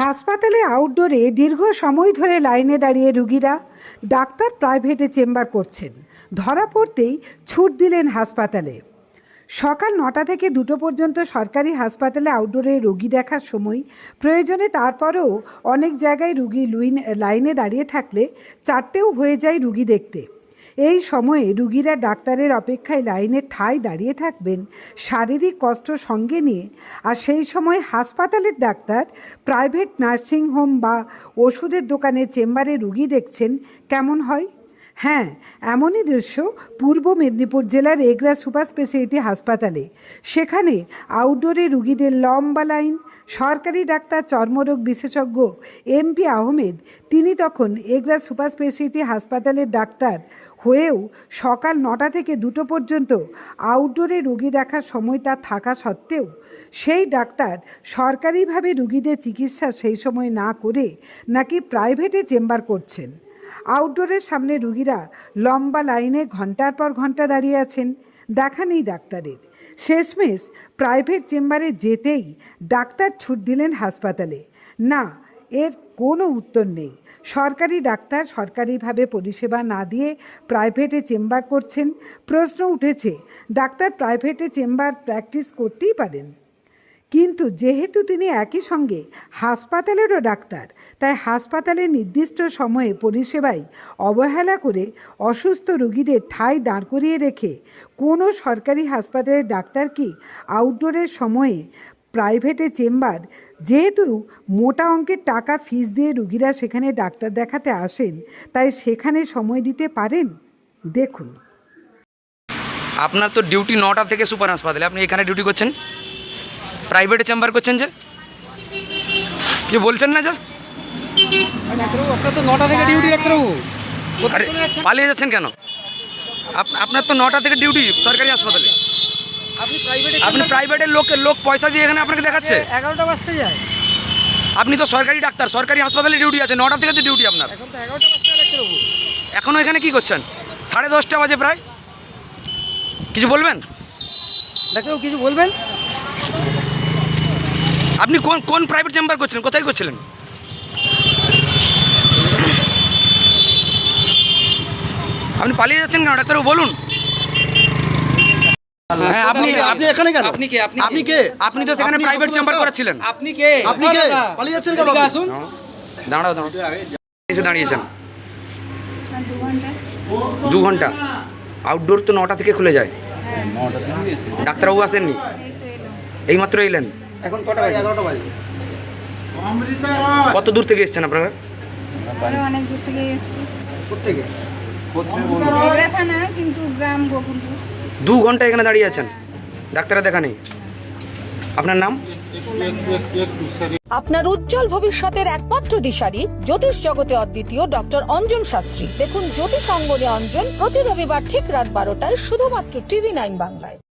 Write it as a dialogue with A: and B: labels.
A: হাসপাতালে আউটডোরে দীর্ঘ সময় ধরে লাইনে দাঁড়িয়ে রুগীরা ডাক্তার প্রাইভেটে চেম্বার করছেন। ধরা পড়তেই ছুট দিলেন হাসপাতালে। সকাল নটা থেকে দুটো পর্যন্ত সরকারি হাসপাতালে আউটডোরে রোগী দেখার সময় প্রয়োজনে তারপরেও অনেক জায়গায় রুগী লুইন, লাইনে দাঁড়িয়ে থাকলে চারটেও হয়ে যায় রুগী দেখতে। এই সময়ে রুগীরা ডাক্তারের অপেক্ষায় লাইনে ঠায় দাঁড়িয়ে থাকবেন, শারীরিক কষ্ট সঙ্গে নিয়ে। আর সেই সময় হাসপাতালের ডাক্তার, প্রাইভেট নার্সিং হোম বা ওষুধের দোকানে চেম্বারে রুগী দেখছেন, কেমন হয়? হ্যাঁ এমনই দৃশ্য পূর্ব মেদিনীপুর জেলার এগরা সুপার স্পেশালিটি হাসপাতালে। সেখানে আউটডোরে রুগীদের লম্বা লাইন, সরকারি ডাক্তার চর্মরোগ বিশেষজ্ঞ এমপি আহমেদ, তিনি তখন এগরা সুপার স্পেশালিটি হাসপাতালের ডাক্তার হয়েও সকাল নটা থেকে দুটো পর্যন্ত আউটডোরে রুগী দেখার সময় তার থাকা সত্ত্বেও সেই ডাক্তার সরকারিভাবে রুগীদের চিকিৎসা সেই সময় না করে নাকি প্রাইভেটে চেম্বার করছেন। আউটডোরের সামনে রুগীরা লম্বা লাইনে ঘণ্টার পর ঘণ্টা দাঁড়িয়ে আছেন, দেখা নেই ডাক্তারের। শেষমেশ প্রাইভেট চেম্বারে যেতেই ডাক্তার ছুট দিলেন হাসপাতালে। না, এর কোনো উত্তর নেই। সরকারি ডাক্তার সরকারিভাবে পরিষেবা না দিয়ে প্রাইভেটে চেম্বার করছেন। প্রশ্ন উঠেছে, ডাক্তার প্রাইভেটে চেম্বার প্র্যাকটিস করতেই পারেন। কিন্তু যেহেতু তিনি একই সঙ্গে হাসপাতালেরও ডাক্তার, তাই হাসপাতালের নির্দিষ্ট সময়ে পরিষেবাই অবহেলা করে অসুস্থ রুগীদের ঠাঁই দাঁড় করিয়ে রেখে কোনো সরকারি হাসপাতালের ডাক্তার কি আউটডোরের সময়ে প্রাইভেটে চেম্বার। যেহেতু মোটা অঙ্কের টাকা ফিস দিয়ে রুগীরা সেখানে ডাক্তার দেখাতে আসেন তাই সেখানে সময় দিতে পারেন? দেখুন।
B: আপনার তো ডিউটি নটা থেকে সুপার হাসপাতালে। আপনি এখানে ডিউটি করছেন? প্রাইভেটে চেম্বার করছেন যে? কিছু বলছেন না যে?
C: আপনার তো নটা থেকে ডিউটি ডাক্তারবাবু।
B: আরে পালিয়ে যাচ্ছেন কেন? আপ- আপনার তো নটা থেকে ডিউটি সরকারি হাসপাতালে।
C: আপনি প্রাইভেটে
B: আপনি প্রাইভেটের লোকের লোক পয়সা দিয়ে এখানে আপনাকে দেখাচ্ছে?
C: এগারোটা বাজতে যায়।
B: আপনি তো সরকারি ডাক্তার সরকারি হাসপাতালে ডিউটি আছে নটা থেকে তো ডিউটি আপনার।
C: এখন তো এগারোটা বাজতে
B: এখনও এখানে কি করছেন? সাড়ে দশটা বাজে প্রায়? কিছু বলবেন?
C: ডাক্তারবাবু কিছু বলবেন?
B: আপনি কোন কোন প্রাইভেট চেম্বার করছিলেন? কোথায় করছিলেন? আপনি পালিয়ে যাচ্ছেন কেন? ডাক্তারবাবু বলুন।
D: হ্যাঁ আপনি আপনি এখানে কেন?
C: আপনি কে? আপনি
D: আপনি কে?
B: আপনি তো সেখানে প্রাইভেট চেম্বার? করেছিলেন
C: আপনি কে?
D: আপনি কে? পালিয়ে যাচ্ছেন কেন
C: আসুন।
B: দাঁড়াও দাঁড়াও। এসে দাঁড়িয়েছেন দু ঘণ্টা। আউটডোর তো নটা থেকে খুলে যায়। ডাক্তারবাবু আসেননি? এইমাত্র এলেন। এখন কটা বাজে?
D: এগারোটা বাজে।
B: কত দূর থেকে এসেছেন আপনারা?
E: অনেক দূর থেকে এসেছি। থানা কিন্তু গ্রাম গোকুলপুর।
B: দু ঘণ্টা এখানে দাঁড়িয়ে আছেন। ডাক্তারের দেখা নেই। আপনার নাম?
F: আপনার উজ্জ্বল ভবিষ্যতের একমাত্র দিশারি জ্যোতিষ জগতে অদ্বিতীয় ডক্টর অঞ্জন শাস্ত্রী। দেখুন জ্যোতিষ অঙ্গনে অঞ্জন প্রতি রবিবার ঠিক রাত বারোটায় শুধুমাত্র টিভি নাইন বাংলায়।